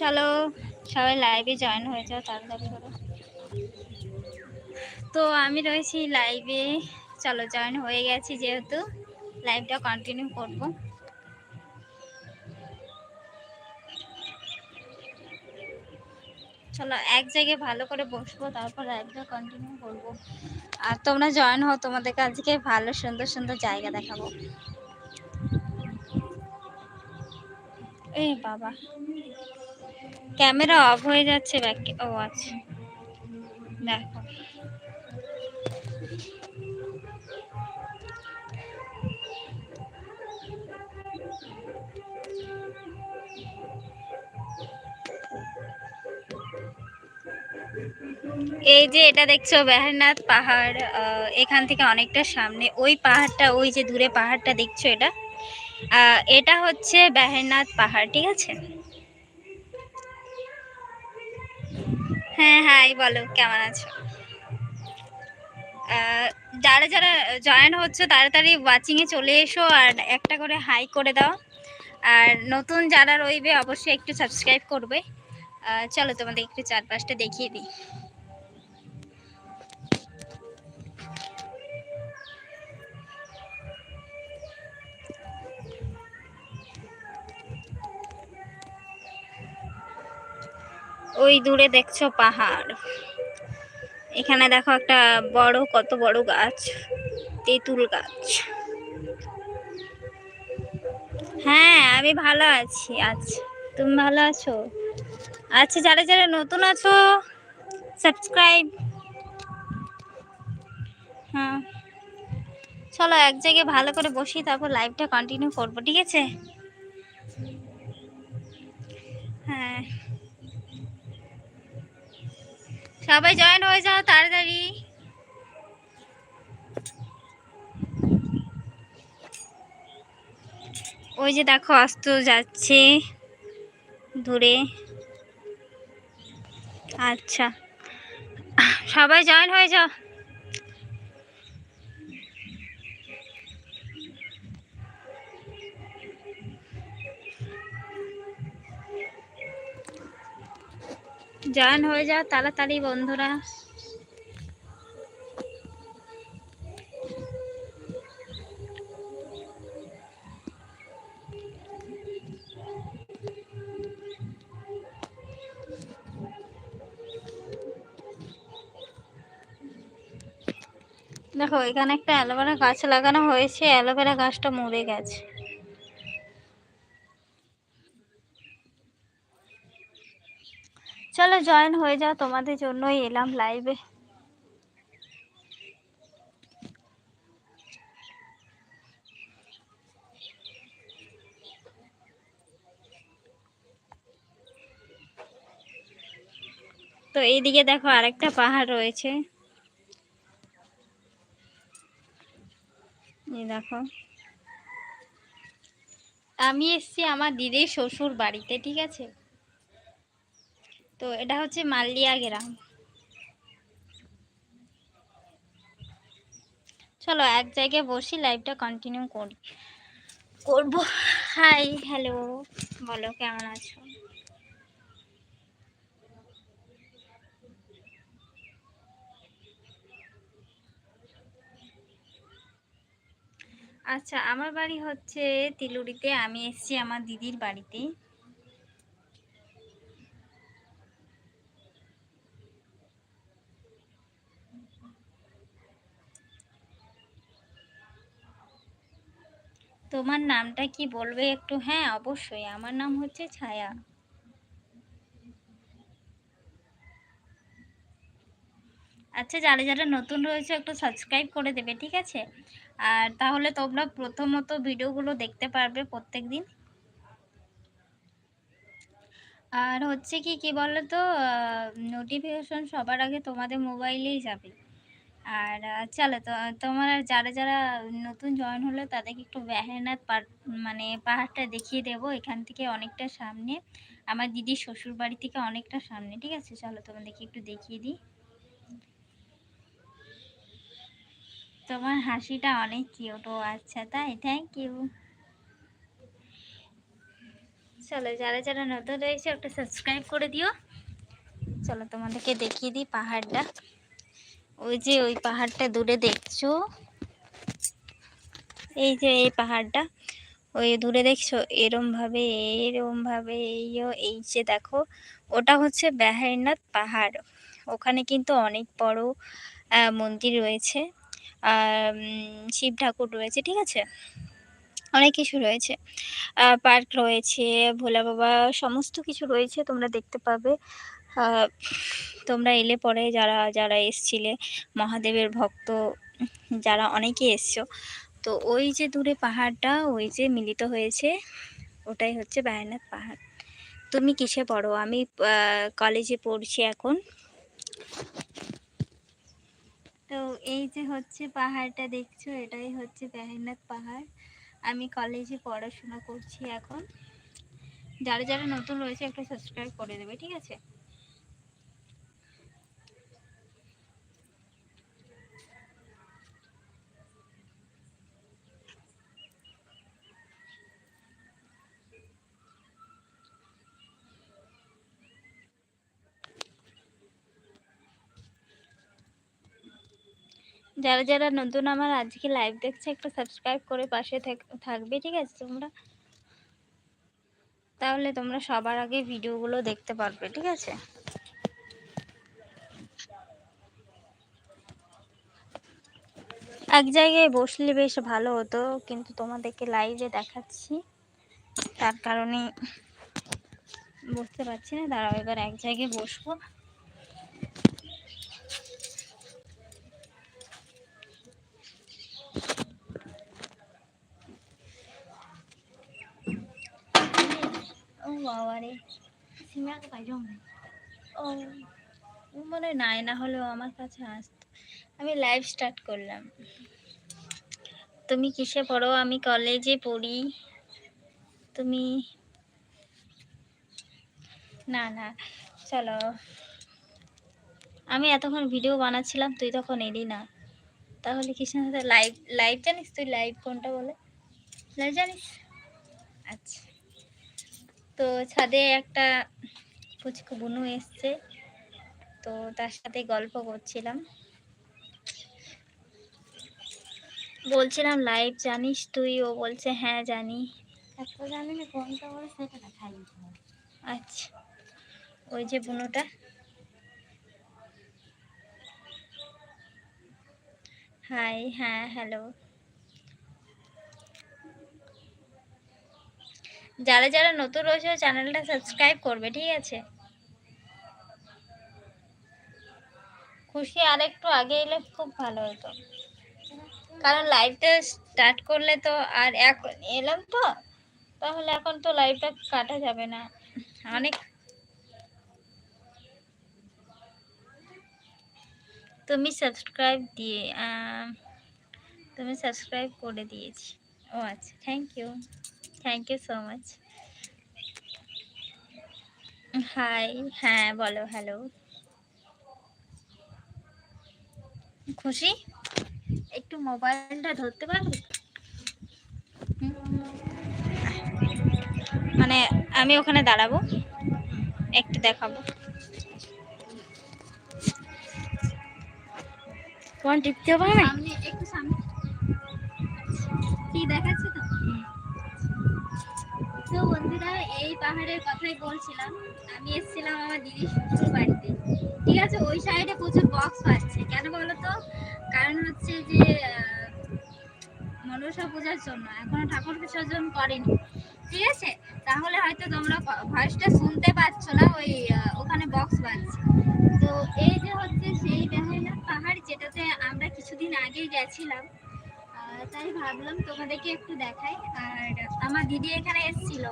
চলো, সবাই লাইভে জয়েন হয়ে যাও, তাড়াতাড়ি করে। তো আমি রয়েছি লাইভে চলো জয়েন হয়ে গেছি যেহেতু লাইভটা কন্টিনিউ করব। চলো এক জায়গায় ভালো করে বসবো, তারপর লাইভটা কন্টিনিউ করব। আর তোমরা জয়েন হও, তোমাদেরকে আজকে ভালো সুন্দর সুন্দর জায়গা দেখাবো। এই বাবা। ক্যামেরা অফ হয়ে যাচ্ছে ব্যাকে ও আচ্ছা। দেখো। এই যে এটা দেখছ, বেহারনাথ পাহাড় এখান থেকে অনেকটা সামনে। ওই পাহাড়টা, ওই যে দূরে পাহাড়টা দেখছ এটা? এটা হচ্ছে বেহারনাথ পাহাড়, ঠিক আছে? হ্যাঁ হাই বলো, কেমন আছো? যারা যারা জয়েন হচ্ছে, তাড়াতাড়ি ওয়াচিংয়ে চলে এসো আর একটা করে হাই করে দাও। আর নতুন যারা রইবে, অবশ্যই একটু সাবস্ক্রাইব করবে। চলো তোমাদের একটু চারপাশটা দেখিয়ে দিই। ওই দূরে দেখছ পাহাড়। এখানে দেখো একটা বড়, কত বড় গাছ, তেঁতুল গাছ। হ্যাঁ আমি ভালো আছি আচ্ছা। তুমি ভালো আছো? আচ্ছা যারা যারা নতুন আছো সাবস্ক্রাইব হ্যাঁ। চলো, এক জায়গায় ভালো করে বসি, তারপর লাইভটা কন্টিনিউ করব, ঠিক আছে? হ্যাঁ। সবাই জয়েন হয়ে যাও তাড়াতাড়ি। ওই যে দেখো অস্ত যাচ্ছে দূরে। আচ্ছা সবাই জয়েন হয়ে যাও। জয়েন হয়ে যাও তাড়াতাড়ি, বন্ধুরা। দেখো, এখানে একটা অ্যালোভেরা গাছ লাগানো হয়েছে। অ্যালোভেরা গাছটা মরে গেছে। চলো জয়েন হয়ে যাও, তোমাদের জন্যই এলাম লাইভে তো এইদিকে দেখো আরেকটা পাহাড় রয়েছে। দেখো। আমি এসছি আমার দিদির শ্বশুর বাড়িতে, ঠিক আছে? তো এটা হচ্ছে মাল্লিয়া গ্রাম। চলো এক জায়গায় বসি লাইভটা কন্টিনিউ করি। করব। হাই হ্যালো বলো, কেমন আছো? আচ্ছা আমার বাড়ি হচ্ছে তিলুড়িতে আমি এসছি আমার দিদির বাড়িতে। তোমার নামটা কি বলবে একটু? হ্যাঁ অবশ্যই। আমার নাম হচ্ছে ছায়া। আচ্ছা যারা যারা নতুন রয়েছে একটু সাবস্ক্রাইব করে দেবে, ঠিক আছে? আর তাহলে তোমরা প্রথমত ভিডিওগুলো দেখতে পারবে প্রত্যেক দিন আর হচ্ছে কি কি বলো তো নোটিফিকেশন সবার আগে তোমাদের মোবাইলেই যাবে। আর চলো তো, তোমার যারা যারা নতুন জয়েন হলো, তাদেরকে একটু বেহারনাথ মানে পাহাড়টা দেখিয়ে দেব, এখান থেকে অনেকটা সামনে। আমার দিদির শ্বশুর বাড়ি থেকে অনেকটা সামনে, ঠিক আছে? চলো তোমাদেরকে একটু দেখিয়ে দিই। তোমার হাসিটা অনেক কিউট ও আচ্ছা তাই? থ্যাংক ইউ চলো, যারা যারা নতুন রয়েছে, একটা সাবস্ক্রাইব করে দিও। চলো তোমাদেরকে দেখিয়ে দিই পাহাড়টা। ওই যে ওই পাহাড়টা দূরে দেখছ? এই যে এই পাহাড়টা। ওই দূরে দেখছ? এরমভাবে এরমভাবে, এইও, এই যে দেখো, ওটা হচ্ছে বেহারনাথ পাহাড়। ওখানে কিন্তু অনেক বড় মন্দির রয়েছে। আর শিব ঠাকুর রয়েছে, ঠিক আছে? অনেক কিছু রয়েছে। পার্ক রয়েছে, ভোলা বাবা, সমস্ত কিছু রয়েছে, তোমরা দেখতে পাবে। তোমরা এলে পরে যারা যারা এসছিলে, মহাদেবের ভক্ত, যারা অনেকে এসছো, তো ওই যে দূরে পাহাড়টা, ওই যে মিলিত হয়েছে, ওটাই হচ্ছে বায়নাথ পাহাড়। তুমি কিসে পড়ো? আমি কলেজে পড়ছি এখন। তো এই যে হচ্ছে পাহাড়টা দেখছ, এটাই হচ্ছে বেহারনাথ পাহাড়। আমি কলেজে পড়াশোনা করছি এখন। যারা যারা নতুন রয়েছে, একটা সাবস্ক্রাইব করে দেবে, ঠিক আছে? যারা যারা নতুন আমার আজকে লাইভ দেখছে, একটা সাবস্ক্রাইব করে পাশে থাক- থাকবে, ঠিক আছে? তোমরা তাহলে তোমরা সবার আগে ভিডিওগুলো দেখতে পারবে, ঠিক আছে? এক জায়গায় বসলে বেশ ভালো হতো, কিন্তু তোমাদেরকে লাইভে দেখাচ্ছি। তার কারণে বসতে পারছি না। দাঁড়াও, এবার এক জায়গায় বসবো। ও সিমিয়াকে পাইলাম না ও মনে নাই, না হলেও আমার কাছে আসতো আমি লাইভ স্টার্ট করলাম। তুমি কিসে পড়ো? আমি কলেজে পড়ি। তুমি না না, চলো। আমি এতক্ষণ ভিডিও বানাচ্ছিলাম, তুই তখন এলি না। তাহলে কিসের সাথে লাইভ লাইভ জানিস তুই? লাইভ কোনটা বলে? লাইভ জানিস? আচ্ছা। তো ছাদে একটা পুচকু বুনু এসছে। তো তার সাথে গল্প করছিলাম। বলছিলাম লাইভ জানিস তুই? ও বলছে হ্যাঁ জানি। জানি না কোনটা বলে সেটা দেখাই আচ্ছা ওই যে বুনোটা। হাই হ্যাঁ হ্যালো। যারা যারা নতুন রয়েছে চ্যানেলটা সাবস্ক্রাইব করবে, ঠিক আছে? খুশি আর একটু আগে এলে খুব ভালো হতো। কারণ লাইভটা স্টার্ট করলে তো আর এখন এলাম তো, তাহলে এখন তো লাইভটা কাটা যাবে না। অনেক তুমি সাবস্ক্রাইব দিয়ে তুমি সাবস্ক্রাইব করে দিয়েছি। ও আচ্ছা thank you thank you so much hi হ্যাঁ বলো হ্যালো খুশি? একটু মোবাইলটা ধরতে পারবে? মানে আমি ওখানে দাঁড়াবো, একটু দেখাবো। কোন টিপতে হবে না? একটু সামনে। কি দেখাচ্ছে? পাহাড়ের কথাই বলছিলাম। আমি এসেছিলাম আমার দিদির শ্বশুর বাড়িতে। ঠিক আছে, ওই সাইডে প্রচুর বক্স পাচ্ছে। কেন বলো তো? কারণ হচ্ছে যে, মনসা পূজার জন্য, এখনও ঠাকুর বিসর্জন করেনি। ঠিক আছে? তাহলে হয়তো তোমরা ভয়েসটা শুনতে পাচ্ছ না, ওই ওখানে বক্স বাজছে। তো এই যে হচ্ছে সেই বেহাইনাথ পাহাড়, যেটাতে আমরা কিছুদিন আগে গেছিলাম তাই ভাবলাম তোমাদেরকে একটু দেখাই। আর আমার দিদি এখানে এসেছিল